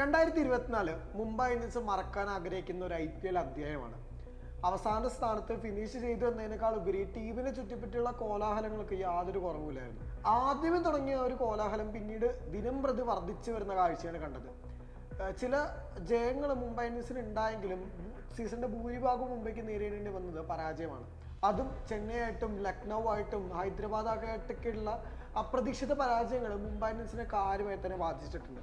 രണ്ടായിരത്തി ഇരുപത്തിനാല് മുംബൈ ഇന്ത്യൻസ് മറക്കാൻ ആഗ്രഹിക്കുന്ന ഒരു ഐ പി എൽ അധ്യായമാണ്. അവസാന സ്ഥാനത്ത് ഫിനിഷ് ചെയ്തു എന്നതിനേക്കാൾ ഉപരി ടീമിനെ ചുറ്റിപ്പറ്റിയുള്ള കോലാഹലങ്ങൾക്ക് യാതൊരു കുറവുമില്ലായിരുന്നു. ആദ്യമേ തുടങ്ങിയ ഒരു കോലാഹലം പിന്നീട് ദിനം പ്രതി വർദ്ധിച്ചു വരുന്ന കാഴ്ചയാണ് കണ്ടത്. ചില ജയങ്ങൾ മുംബൈ ഇന്ത്യൻസിന് ഉണ്ടായെങ്കിലും സീസണിന്റെ ഭൂരിഭാഗവും മുംബൈക്ക് നേരിടേണ്ടി വന്നത് പരാജയമാണ്. അതും ചെന്നൈ ആയിട്ടും ലക്നൗ ആയിട്ടും ഹൈദരാബാദ് ആയിട്ടൊക്കെയുള്ള അപ്രതീക്ഷിത പരാജയങ്ങൾ മുംബൈ ഇന്ത്യൻസിനെ കാര്യമായി തന്നെ ബാധിച്ചിട്ടുണ്ട്.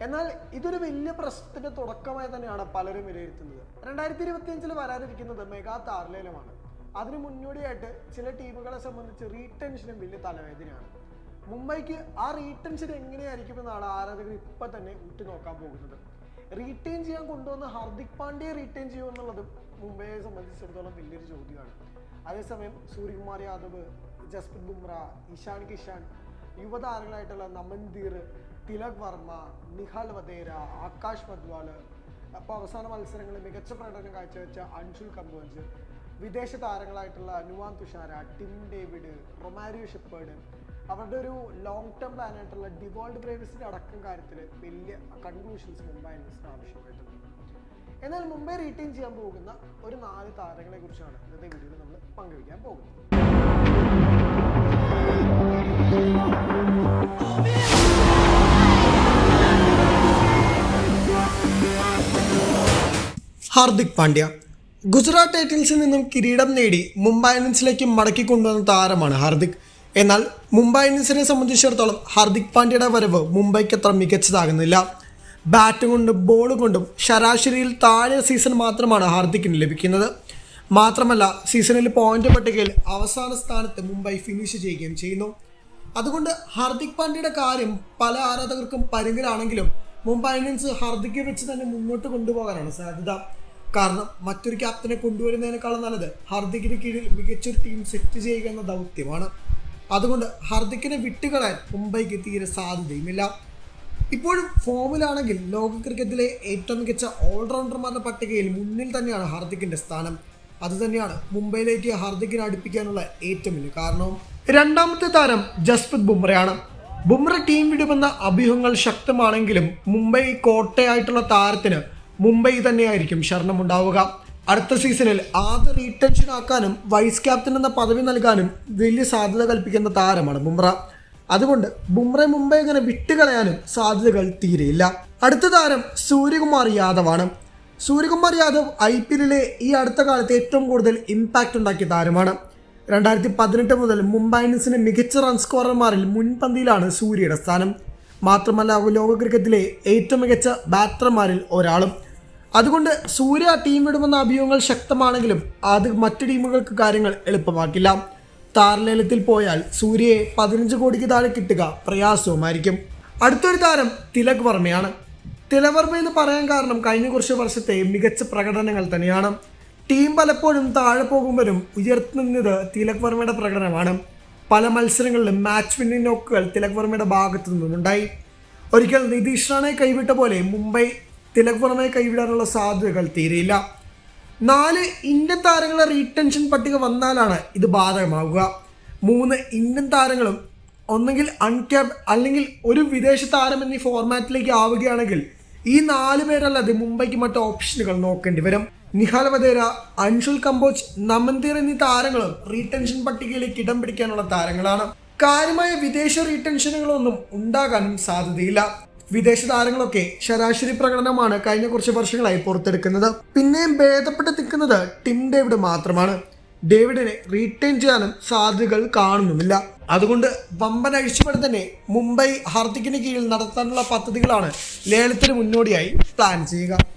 എന്നാൽ ഇതൊരു വലിയ പ്രശ്നത്തിന്റെ തുടക്കമായി തന്നെയാണ് പലരും വിലയിരുത്തുന്നത്. രണ്ടായിരത്തി ഇരുപത്തി അഞ്ചിൽ വരാനിരിക്കുന്നത് മെഗാ താർലേലമാണ് അതിന് മുന്നോടിയായിട്ട് ചില ടീമുകളെ സംബന്ധിച്ച് റീടെൻഷനും വലിയ തലവേദനയാണ്. മുംബൈക്ക് ആ റീടെൻഷൻ എങ്ങനെയായിരിക്കും എന്നാണ് ആരാധകർ ഇപ്പൊ തന്നെ ഉറ്റുനോക്കാൻ പോകുന്നത്. റീറ്റെയിൻ ചെയ്യാൻ കൊണ്ടുവന്ന ഹാർദിക് പാണ്ഡ്യയെ റീറ്റെയിൻ ചെയ്യുമോ എന്നുള്ളതും മുംബൈയെ സംബന്ധിച്ചിടത്തോളം വലിയൊരു ചോദ്യമാണ്. അതേസമയം സൂര്യകുമാർ യാദവ് ജസ്പ്രീത് ബുംറ ഇഷാൻ കിഷാൻ യുവതാരങ്ങളായിട്ടുള്ള നമൻദീർ തിലക് വർമ്മ നിഹാൽ വധേര ആകാശ് മദ്വാൾ അപ്പോൾ അവസാന മത്സരങ്ങളിൽ മികച്ച പ്രകടനം കാഴ്ചവെച്ച അൻഷുൽ കമ്പോഞ്ച് വിദേശ താരങ്ങളായിട്ടുള്ള Nuwan Thushara Tim David Romario Shepherd. അവരുടെ ഒരു ലോങ് ടേം പ്ലാൻ ആയിട്ടുള്ള ഡിവോൾഡ് ബ്രേവിസിന്റെ അടക്കം കാര്യത്തിൽ വലിയ കൺക്ലൂഷൻസ് മുംബൈ ഇന്ത്യൻസിന് ആവശ്യമായിട്ടുണ്ട്. എന്നാൽ മുംബൈ റീറ്റെയിൻ ചെയ്യാൻ പോകുന്ന ഒരു നാല് താരങ്ങളെ കുറിച്ചാണ് ഇന്നത്തെ വീഡിയോയിൽ നമ്മൾ പങ്കുവയ്ക്കാൻ പോകുന്നത്. ഹാർദിക് പാണ്ഡ്യ. ഗുജറാത്ത് ടൈറ്റൻസിൽ നിന്നും കിരീടം നേടി മുംബൈ ഇന്ത്യൻസിലേക്ക് മടക്കി കൊണ്ടുവന്ന താരമാണ് ഹാർദിക്. എന്നാൽ മുംബൈ ഇന്ത്യൻസിനെ സംബന്ധിച്ചിടത്തോളം ഹാർദിക് പാണ്ഡ്യയുടെ വരവ് മുംബൈക്ക് അത്ര മികച്ചതാകുന്നില്ല. ബാറ്റ് കൊണ്ടും ബോൾ കൊണ്ടും ശരാശരിയിൽ താഴെ സീസൺ മാത്രമാണ് ഹാർദിക്കിന് ലഭിക്കുന്നത്. മാത്രമല്ല സീസണിൽ പോയിന്റ് പട്ടികയിൽ അവസാന സ്ഥാനത്ത് മുംബൈ ഫിനിഷ് ചെയ്യുകയും ചെയ്യുന്നു. അതുകൊണ്ട് ഹാർദിക് പാണ്ഡ്യയുടെ കാര്യം പല ആരാധകർക്കും പരിങ്ങലാണെങ്കിലും മുംബൈ ഇന്ത്യൻസ് ഹാർദിക്കെ വെച്ച് തന്നെ മുന്നോട്ട് കൊണ്ടുപോകാനാണ് സാധ്യത. കാരണം മറ്റൊരു ക്യാപ്റ്റനെ കൊണ്ടുവരുന്നതിനേക്കാളും നല്ലത് ഹാർദിക്കിന് കീഴിൽ മികച്ചൊരു ടീം സെറ്റ് ചെയ്യുക എന്ന ദൗത്യമാണ്. അതുകൊണ്ട് ഹാർദിക്കിനെ വിട്ടുകളയാൻ മുംബൈക്ക് തീരെ സാധ്യതയുമില്ല. ഇപ്പോഴും ഫോമിലാണെങ്കിൽ ലോക ക്രിക്കറ്റിലെ ഏറ്റവും മികച്ച ഓൾറൗണ്ടർമാരുടെ പട്ടികയിൽ മുന്നിൽ തന്നെയാണ് ഹാർദിക്കിന്റെ സ്ഥാനം. അതുതന്നെയാണ് മുംബൈയിലേക്ക് ഹാർദിക്കിനെ അടുപ്പിക്കാനുള്ള ഏറ്റവും വലിയ കാരണവും രണ്ടാമത്തെ താരം ജസ്പ്രീത് ബുംറയാണ്. ബുംറ ടീം വിടുമെന്ന അഭ്യൂഹങ്ങൾ ശക്തമാണെങ്കിലും മുംബൈ കോട്ടയായിട്ടുള്ള താരത്തിന് മുംബൈ തന്നെയായിരിക്കും ശരണമുണ്ടാവുക. അടുത്ത സീസണിൽ ആദ്യ റീടെൻഷൻ ആക്കാനും വൈസ് ക്യാപ്റ്റൻ എന്ന പദവി നൽകാനും വലിയ സാധ്യത കൽപ്പിക്കുന്ന താരമാണ് ബുംറ. അതുകൊണ്ട് ബുംറ മുംബൈ അങ്ങനെ വിട്ടുകളയാനും സാധ്യതകൾ തീരെയില്ല. അടുത്ത താരം സൂര്യകുമാർ യാദവാണ്. സൂര്യകുമാർ യാദവ് ഐ പി എല്ലിലെ ഈ അടുത്ത കാലത്ത് ഏറ്റവും കൂടുതൽ ഇമ്പാക്റ്റ് ഉണ്ടാക്കിയ താരമാണ്. രണ്ടായിരത്തി പതിനെട്ട് മുതൽ മുംബൈ ഇന്ത്യൻസിന് മികച്ച റൺ സ്കോറർമാരിൽ മുൻപന്തിയിലാണ് സൂര്യയുടെ സ്ഥാനം. മാത്രമല്ല ലോക ക്രിക്കറ്റിലെ ഏറ്റവും മികച്ച ബാറ്റർമാരിൽ ഒരാളും. അതുകൊണ്ട് സൂര്യ ടീം വിടുമെന്ന അഭിയോഗങ്ങൾ ശക്തമാണെങ്കിലും അത് മറ്റു ടീമുകൾക്ക് കാര്യങ്ങൾ എളുപ്പമാക്കില്ല. താരലേലത്തിൽ പോയാൽ സൂര്യയെ പതിനഞ്ച് കോടിക്ക് താഴെ കിട്ടുക പ്രയാസവുമായിരിക്കും. അടുത്തൊരു താരം തിലക് വർമ്മയാണ്. തിലക് വർമ്മ എന്ന് പറയാൻ കാരണം കഴിഞ്ഞ കുറച്ച് വർഷത്തെ മികച്ച പ്രകടനങ്ങൾ തന്നെയാണ്. ടീം പലപ്പോഴും താഴെ പോകുമ്പോഴും ഉയർത്തുന്നത് തിലക് വർമ്മയുടെ പ്രകടനമാണ്. പല മത്സരങ്ങളിലും മാച്ച് വിന്നിംഗ് നോക്കുകൾ തിലക് വർമ്മയുടെ ഭാഗത്തു നിന്നുമുണ്ടായി. ഒരിക്കൽ നിതീഷ് റാണയെ കൈവിട്ട പോലെ മുംബൈ തിലക് വർമ്മയെ കൈവിടാനുള്ള സാധ്യതകൾ തീരെയില്ല. നാല് ഇന്ത്യൻ താരങ്ങളുടെ റീടെൻഷൻ പട്ടിക വന്നാലാണ് ഇത് ബാധകമാവുക. മൂന്ന് ഇന്ത്യൻ താരങ്ങളും ഒന്നെങ്കിൽ അൺക്യാപ് അല്ലെങ്കിൽ ഒരു വിദേശ താരം എന്നീ ഫോർമാറ്റിലേക്ക് ആവുകയാണെങ്കിൽ ഈ നാല് പേരല്ലാതെ മുംബൈക്ക് മറ്റ് ഓപ്ഷനുകൾ നോക്കേണ്ടി വരും. നിഹാൽ വധേര അൻഷുൽ കമ്പോച്ച് നമന്തീർ എന്നീ താരങ്ങളും റീടെൻഷൻ പട്ടികയിലേക്ക് ഇടം പിടിക്കാനുള്ള താരങ്ങളാണ്. കാര്യമായ വിദേശ റീടെൻഷനുകളൊന്നും ഉണ്ടാകാനും സാധ്യതയില്ല. വിദേശ താരങ്ങളൊക്കെ ശരാശരി പ്രകടനമാണ് കഴിഞ്ഞ കുറച്ച് വർഷങ്ങളായി പുറത്തെടുക്കുന്നത്. പിന്നെയും ഭേദപ്പെട്ട് നിൽക്കുന്നത് ടിം ഡേവിഡ് മാത്രമാണ്. ഡേവിഡിനെ റീറ്റെയിൻ ചെയ്യാനും സാധ്യതകൾ കാണുന്നുമില്ല. അതുകൊണ്ട് വമ്പൻ അഴിച്ചുപടി തന്നെ മുംബൈ ഹാർദിക്കിന് കീഴിൽ നടത്താനുള്ള പദ്ധതികളാണ് ലേലത്തിന് മുന്നോടിയായി പ്ലാൻ ചെയ്യുക.